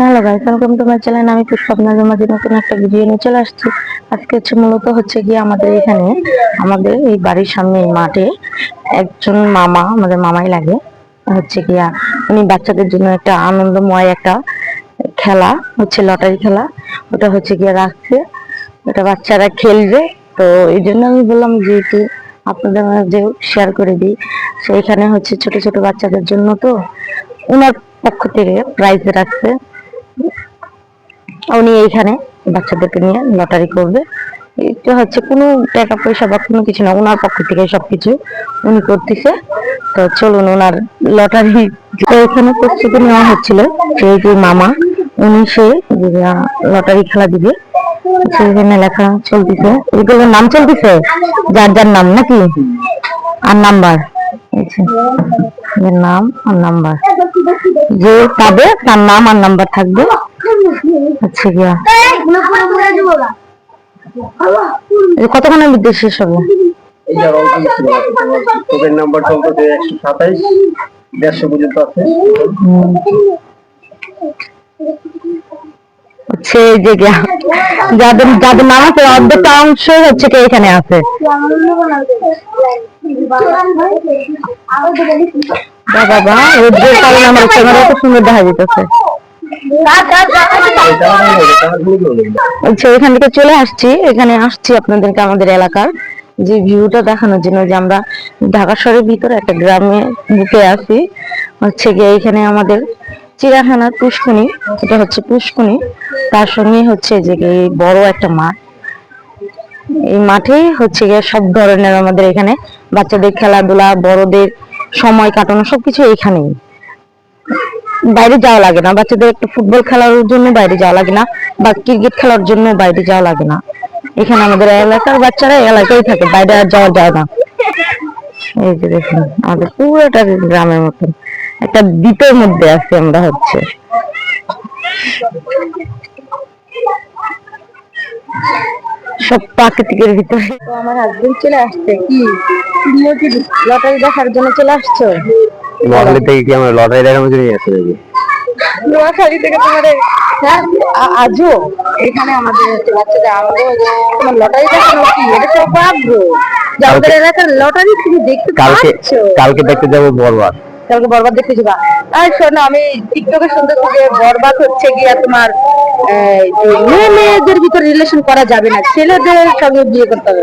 Hello guys welcome to my channel আমি পুষ্প আপনাদের মাঝে নতুন একটা ভিডিও নিয়ে চলে আসছি। আজকে হচ্ছে মূলত হচ্ছে গিয়ে আমাদের এখানে আমাদের এই বাড়ির সামনে এই মাঠে একজন মামা, আমাদের মামাই লাগে। হচ্ছে গিয়া উনি বাচ্চাদের জন্য একটা আনন্দময় একটা খেলা, হচ্ছে লটারি খেলা। ওটা হচ্ছে গিয়ে রাখছে। ওটা বাচ্চারা খেলবে। তো এই জন্য আমি বললাম যে আপনাদের মাঝে শেয়ার করে দিই। সেইখানে হচ্ছে ছোট ছোট বাচ্চাদের জন্য তো ওনার পক্ষ থেকে প্রাইজ রাখছে। উনি এইখানে বাচ্চাদেরকে নিয়ে লটারি করবে। এটা হচ্ছে কোনো টাকা পয়সা বা কোনো কিছু না ওনার পক্ষ থেকে সবকিছু উনি করতেছে। তো চলুন ওনার লটারি এখানে প্রস্তুতি নেওয়া হচ্ছিল। সেই যে মামা, উনি সে লটারি খেলা দিবে। সেখানে লেখা চলতেছে, এগুলোর নাম চলতেছে? যার যার নাম নাকি? আর নাম্বার নাম আর নাম্বার যে পাবে তার নাম আর নাম্বার থাকবে। আচ্ছা গিয়া কতক্ষণের মধ্যে শেষ হবে? এই যে রং ছিল। তোদের নাম্বার চলতেছে একশো সাতাইশ দেড়শো পর্যন্ত আছে। হচ্ছে যে যাদের যাদের নাম আছে অর্ধেকটা অংশ হচ্ছে কি এখানে আছে? বাবা রোদ্রের কারণে আমার ক্যামেরা এত সুন্দর দেখা যেতেছে আচ্ছা এখান থেকে চলে আসছি। এখানে আসছি আপনাদেরকে আমাদের এলাকার যে ভিউটা দেখানোর জন্য, যে আমরা ঢাকা শহরের ভিতরে একটা গ্রামে বুকে আছি। হচ্ছে গিয়ে এখানে আমাদের চিড়িয়াখানার পুষ্কনি, এটা হচ্ছে পুষ্কনি। তার সঙ্গে হচ্ছে যে বড় একটা মাঠ। এই মাঠে হচ্ছে গিয়ে সব ধরনের আমাদের এখানে বাচ্চাদের খেলাধুলা, বড়দের সময় কাটানো, সবকিছু এইখানেই বাইরে যাওয়া লাগে না। বাচ্চাদের একটা ফুটবল খেলার জন্য বাইরে যাওয়া লাগে না। বা ক্রিকেট খেলার জন্য বাইরে যাওয়া লাগে না। এখানে আমাদের এলাকার বাচ্চারা এলাকায় থাকে, বাইরে আর যাওয়া যায় না। এই যে দেখুন, আমাদের পুরোটা গ্রামের মতন। একটা দ্বীপের মধ্যে আছি আমরা হচ্ছে। সব প্রাকৃতিকের ভিতরে। আমার হাজবেন্ড চলে আসছে। কি? লটারি দেখার জন্য চলে আসছো? মহলে থেকে কি আমরা লটারি দেখার মধ্যে নিয়ে আসতে দেখি নোয়াখালী থেকে তোমাদের হ্যাঁ আজও এখানে আমাদের বাচ্চাদের আনন্দ তোমার লটারি দেখানো কি? এটা যে আমাদের এলাকার লটারি তুমি দেখতে কালকে কালকে দেখতে যাব বরবার কালকে বরবাদ দেখতে যাবা। আর শোনো আমি টিকটকে শুনতেছি যে বরবাদ হচ্ছে গিয়া তোমার মেয়ে মেয়েদের ভিতর রিলেশন করা যাবে না। ছেলেদের সঙ্গে বিয়ে করতে হবে।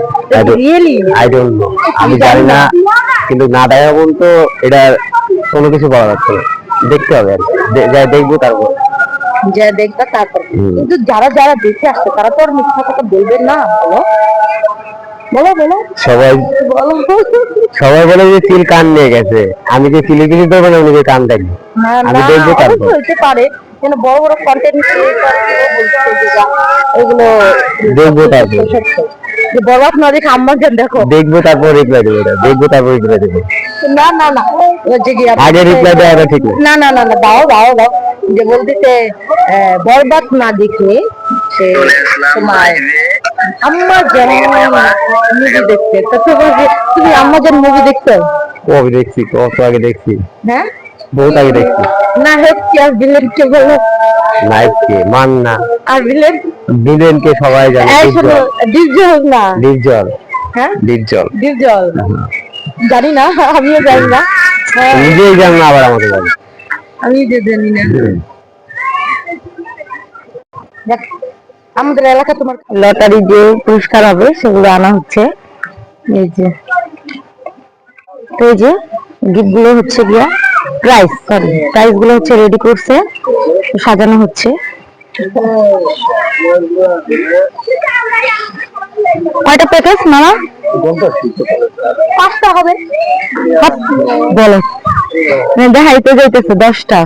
রিয়েলি আই ডোন্ট নো আমি জানি না কিন্তু না দেখা পর্যন্ত এটা কোনো কিছু বলা যাচ্ছে না। দেখতে হবে আর যা দেখব তারপর। যা দেখবে তারপর। কিন্তু যারা যারা দেখে আসছে তারা তো আর মিথ্যা কথা বলবে না বলো। বলো বলো। সবাই বলো। সবাই বলে যে চিল কান নিয়ে গেছে। আমি যে চিলি চিলি দেবো না উনি যে কান দেখব। আমি দেখব তারপর। হতে পারে। যেন বড় বড় কন্টেন্ট এগুলো দেখব তারপর। যে বরবাদ না দেখে আম্মার গান দেখো? দেখব তারপর রিপ্লাই দেবো দেখব তারপর রিপ্লাই দেবো। না না না আগে রিপ্লাই দেওয়াটা ঠিক না। না না না দাও দাও দাও। যে বলতেছে বরবাদ না দেখে সে তোমার আম্মা জান মুভি দেখতে তো তুমি আম্মা জান মুভি দেখছ? কবে দেখছি কত আগে দেখছি? হ্যাঁ? বহুত আগে দেখছি। আর বিলেন কে বলো কে মান না। আর বিলেন ভিলেন? কে সবাই জানে এই শোনো না। নির্জল হ্যাঁ? নির্জল ডিজল জানি না আমিও জানি না। হ্যাঁ, নিজেই জান না আবার আমাকে বলে। আমি যে জানি না। আমাদের এলাকা তোমার লটারি যে পুরস্কার হবে সেগুলো আনা হচ্ছে। এই যে। তো এই যে গিফটগুলো হচ্ছে গিয়া। প্রাইস সরি প্রাইসগুলো হচ্ছে রেডি করছে, সাজানো হচ্ছে। কয়টা প্যাকেজ মামা? পাঁচটা হবে। বলো। মানে দেখাইতে যাইতেছে, দশটা।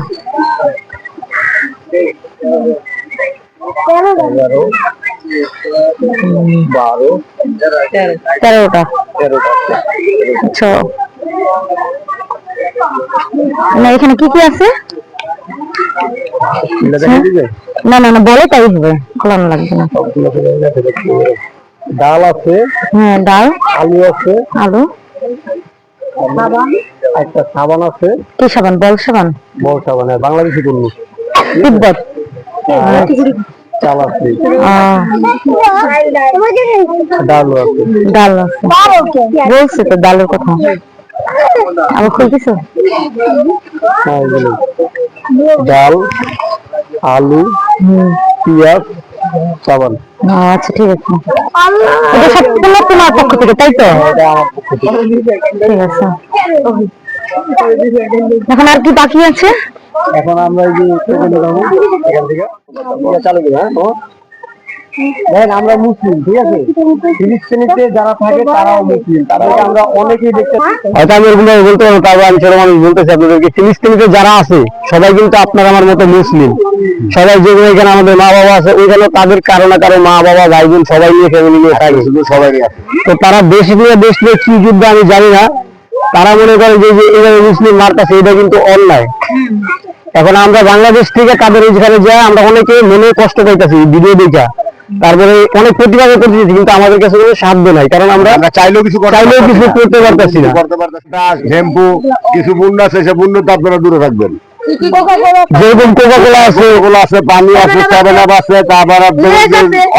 তেরোটা। আচ্ছা। না এখানে কি কি আছে? না না না বলে তাই হবে। খোলানো লাগবে না। ডাল আছে হ্যাঁ ডাল আলু আছে আলু। একটা সাবান আছে। কি সাবান? বল সাবান। বড় সাবান হ্যাঁ, বাংলাদেশি পণ্য তিব্বত চাল আছে। ডাল আছে। ডাল আছে। বলছে তো ডালের কথা। আবার খুলতেছো ডাল আলু পেঁয়াজ চাবান আচ্ছা ঠিক আছে। এটা সব তোমার তোমার পক্ষ থেকে তাই তো? ঠিক আছে। এখন আর কি বাকি আছে? এখন আমরা এই যে এখান থেকে। চালু করি হ্যাঁ ও? দেখেন আমরা মুসলিম ঠিক আছে? ফিলিস্তিনিতে যারা থাকে তারাও মুসলিম। তাদেরকে আমরা অনেকেই দেখতে হয়তো আমি এরকম বলতে পারব তারপর আমি ছোট মানুষ বলতেছি আপনাদেরকে। ফিলিস্তিনিতে যারা আছে সবাই কিন্তু আপনার আমার মতো মুসলিম। সবাই যেগুলো এখানে আমাদের মা বাবা আছে ওইখানে তাদের কারও না কারও মা বাবা ভাই বোন সবাই নিয়ে ফ্যামিলি নিয়ে থাকে। সবাই তো তারা দেশ নিয়ে দেশ নিয়ে কি যুদ্ধ আমি জানি না। তারা মনে করে যে যে এভাবে মুসলিম মারতেছে এটা কিন্তু অন্যায়। এখন আমরা বাংলাদেশ থেকে তাদের ওইখানে যাই আমরা অনেকে মনে কষ্ট পাইতেছি ভিডিও দেখা। তারপরে অনেক প্রতিবাদ করতেছি কিন্তু আমাদের কাছে কোনো সাধ্য নাই কারণ আমরা চাইলেও কিছু চাইলেও কিছু করতে পারতেছি না। শ্যাম্পু কিছু বন্যা আছে সে বন্যা তো আপনারা দূরে থাকবেন। যেরকম কোকা কোলা আছে। ওগুলো আছে পানি আছে সেভেন আপ আছে। তারপর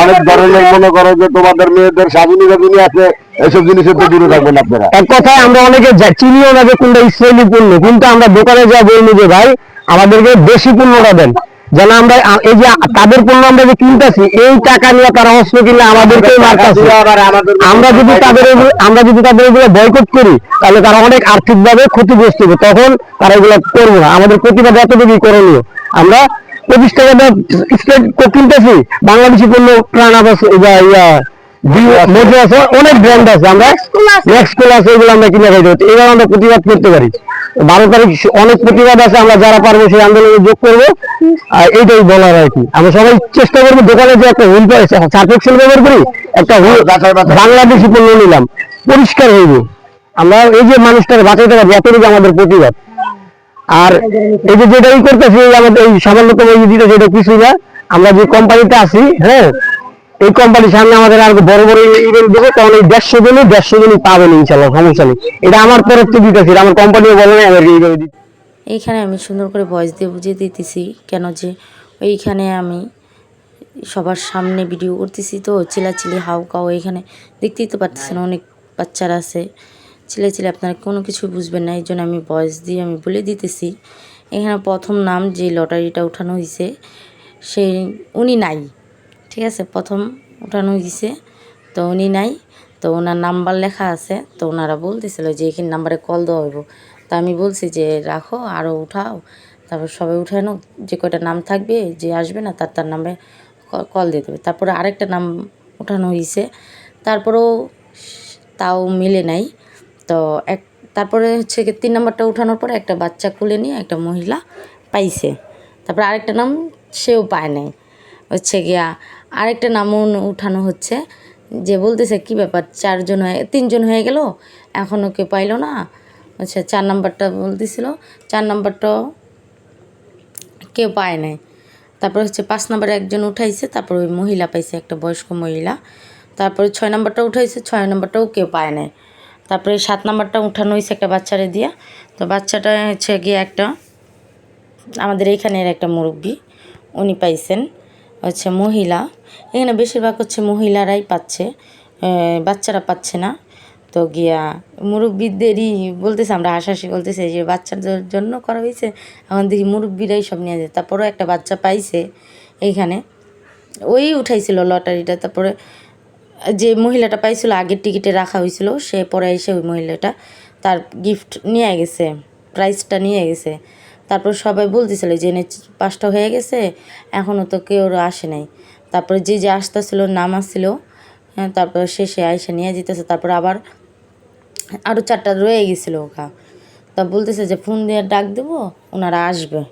অনেক ধরনের মনে করো যে তোমাদের মেয়েদের সাবুনি আছে এসব জিনিসের তো দূরে থাকবেন আপনারা। এক কথায় আমরা অনেকে চিনিও না যে কোনটা ইসরায়েলি পণ্য কিন্তু আমরা দোকানে যা বলব যে ভাই আমাদেরকে দেশি পণ্যটা দেন। যেন আমরা এই যে তাদের পণ্য আমরা যে কিনতেছি এই টাকা নিয়ে তারা অস্ত্র কিনলে আমাদেরকেই মারতেছে। আমরা যদি তাদের আমরা যদি তাদের এগুলো বয়কট করি তাহলে তারা অনেক আর্থিক ভাবে ক্ষতিগ্রস্ত হবে। তখন তারা এগুলো করব না। আমাদের প্রতিবাদ এতটুকুই করণীয় আমরা পঁচিশ টাকা স্টেট কিনতেছি বাংলাদেশি পণ্য প্রাণ আবাস ইয়া মজু আছে। অনেক ব্র্যান্ড আছে। আমরা নেক্সট আছে এগুলো আমরা কিনে খাইতে এবার আমরা প্রতিবাদ করতে পারি। বারো তারিখ অনেক প্রতিবাদ আছে আমরা যারা পারব সেই আন্দোলনে যোগ করব। আর এইটাই বলার আর কি। আমরা সবাই চেষ্টা করব দোকানে যে একটা হুল সার্ফেক্সেল ব্যবহার করি একটা বাছাই। বাংলাদেশি পণ্য নিলাম। পরিষ্কার হইব। আমরা এই যে মানুষটাকে বাঁচাইতে পারব এতটুকু আমাদের প্রতিবাদ। আর এই যে যেটা ই করতেছি আমাদের এই সামান্যতম এই যে দিতেছে এটা কিছুই না আমরা যে কোম্পানিতে আছি হ্যাঁ এই কোম্পানির সামনে আমাদের আর বড় বড় ইভেন্ট দেবো তখন এই দেড়শো জনই দেড়শো জনই পাবেন ইনশাল্লাহ, সমস্যা নেই। এটা আমার তরফ থেকে দিতেছি আমার কোম্পানিও বলে না আমাকে এইভাবে দিতে। এইখানে আমি সুন্দর করে ভয়েস দিয়ে বুঝিয়ে দিতেছি, কেন যে ওইখানে আমি সবার সামনে ভিডিও করতেছি তো, চিলাচিলি হাউ কাউ এখানে দেখতেই তো পারতেছেন, অনেক বাচ্চারা আছে। চিলাচিলি আপনারা কোনো কিছু বুঝবেন না এই জন্য আমি ভয়েস দিয়ে আমি বলে দিতেছি। এখানে প্রথম নাম যে লটারিটা উঠানো হয়েছে সেই উনি নাই। ঠিক আছে, প্রথম উঠানো হয়েছে তো উনি নাই, তো ওনার নাম্বার লেখা আছে, তো ওনারা বলতেছিল যে এখানে নাম্বারে কল দেওয়া হইব। তা আমি বলছি যে রাখো আরও উঠাও। তারপর সবাই উঠানো যে কয়টা নাম থাকবে, যে আসবে না, তার তার নামে কল দিয়ে দেবে। তারপরে আরেকটা নাম উঠানো হয়েছে তারপরেও তাও মিলে নাই। তো এক, তারপরে হচ্ছে তিন নম্বরটা উঠানোর পরে একটা বাচ্চা কোলে নিয়ে একটা মহিলা পাইছে। তারপরে আরেকটা নাম সেও পায় নাই। হচ্ছে গিয়া আরেকটা নামও উঠানো হচ্ছে যে বলতেছে, কি ব্যাপার? চারজন হয়ে, তিনজন হয়ে গেল? এখনও কেউ পাইলো না? আচ্ছা চার নাম্বারটা বলতেছিল। চার নাম্বারটাও কেউ পায় নাই। তারপর হচ্ছে পাঁচ নাম্বারে একজন উঠাইছে, তারপর ওই মহিলা পাইছে, একটা বয়স্ক মহিলা। তারপরে ছয় নাম্বারটা উঠাইছে, ছয় নাম্বারটাও কেউ পায় নাই। তারপরে সাত নাম্বারটা উঠানো হয়েছে একটা বাচ্চারে দিয়া। তো বাচ্চাটা হচ্ছে গিয়ে একটা, আমাদের এইখানের একটা মুরব্বী, উনি পাইছেন। হচ্ছে মহিলা। এখানে বেশিরভাগ হচ্ছে মহিলারাই পাচ্ছে বাচ্চারা পাচ্ছে না। তো গিয়া মুরব্বীদেরই বলতেছে, আমরা হাসাহাসি বলতেছে যে বাচ্চাদের জন্য করা হয়েছে, এখন দেখি মুরব্বীরাই সব নিয়ে যায়। তারপরেও একটা বাচ্চা পাইছে এইখানে। ওই উঠাইছিল লটারিটা, তারপরে যে মহিলাটা পাইছিল, আগের টিকিটে রাখা হয়েছিল সে পরে এসে ওই মহিলাটা তার গিফট নিয়ে গেছে প্রাইজটা নিয়ে গেছে। তারপর সবাই বলতেছিল যে নে, পাঁচটা হয়ে গেছে এখনও তো কেউ আসে নাই। তারপরে যে যে আসতেছিল, নাম আসছিল হ্যাঁ তারপর শেষে আইসা নিয়ে যেতেছে, তারপর আবার আরও চারটা রয়ে গেছিল ওখা তা বলতেছে যে ফোন দিয়ে ডাক দেবো, ওনারা আসবে।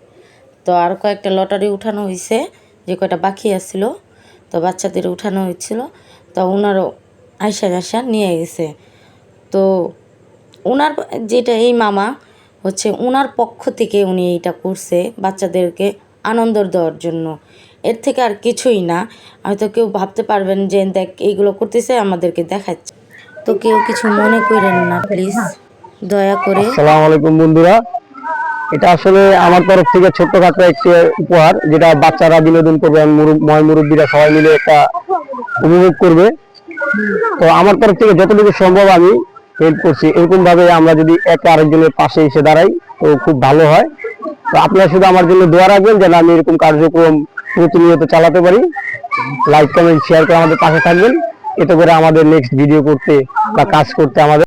তো আর কয়েকটা লটারি উঠানো হয়েছে যে কয়টা বাকি আসছিল তো বাচ্চাদের উঠানো হয়েছিল তো ওনারও আইসা আইসা নিয়ে গেছে। তো ওনার যেটা এই মামা হচ্ছে ওনার পক্ষ থেকে উনি এইটা করছে বাচ্চাদেরকে আনন্দ দেওয়ার জন্য। এর থেকে আর কিছুই না। হয়তো কেউ ভাবতে পারবেন যে, দেখ, এইগুলো করতেছে, আমাদেরকে দেখাচ্ছে। তো কেউ কিছু মনে করেন না, প্লিজ। দয়া করে। আসসালামু আলাইকুম বন্ধুরা। এটা আসলে আমার তরফ থেকে ছোট্টখাটো একটি উপহার, যেটা বাচ্চারা বিনোদন করবে। ময় মুরব্বীরা সবাই মিলে একটা উপভোগ করবে। তো আমার তরফ থেকে যতটুকু সম্ভব আমি হেল্প করছি। এরকম ভাবে আমরা যদি একে আরেকজনের পাশে এসে দাঁড়াই, তো খুব ভালো হয়। তো আপনারা শুধু আমার জন্য দোয়া রাখবেন, যেন আমি এরকম কার্যক্রম প্রতিনিয়ত চালাতে পারি। লাইক কমেন্ট শেয়ার করে আমাদের পাশে থাকবেন। এতে করে আমাদের নেক্সট ভিডিও করতে বা কাজ করতে আমাদের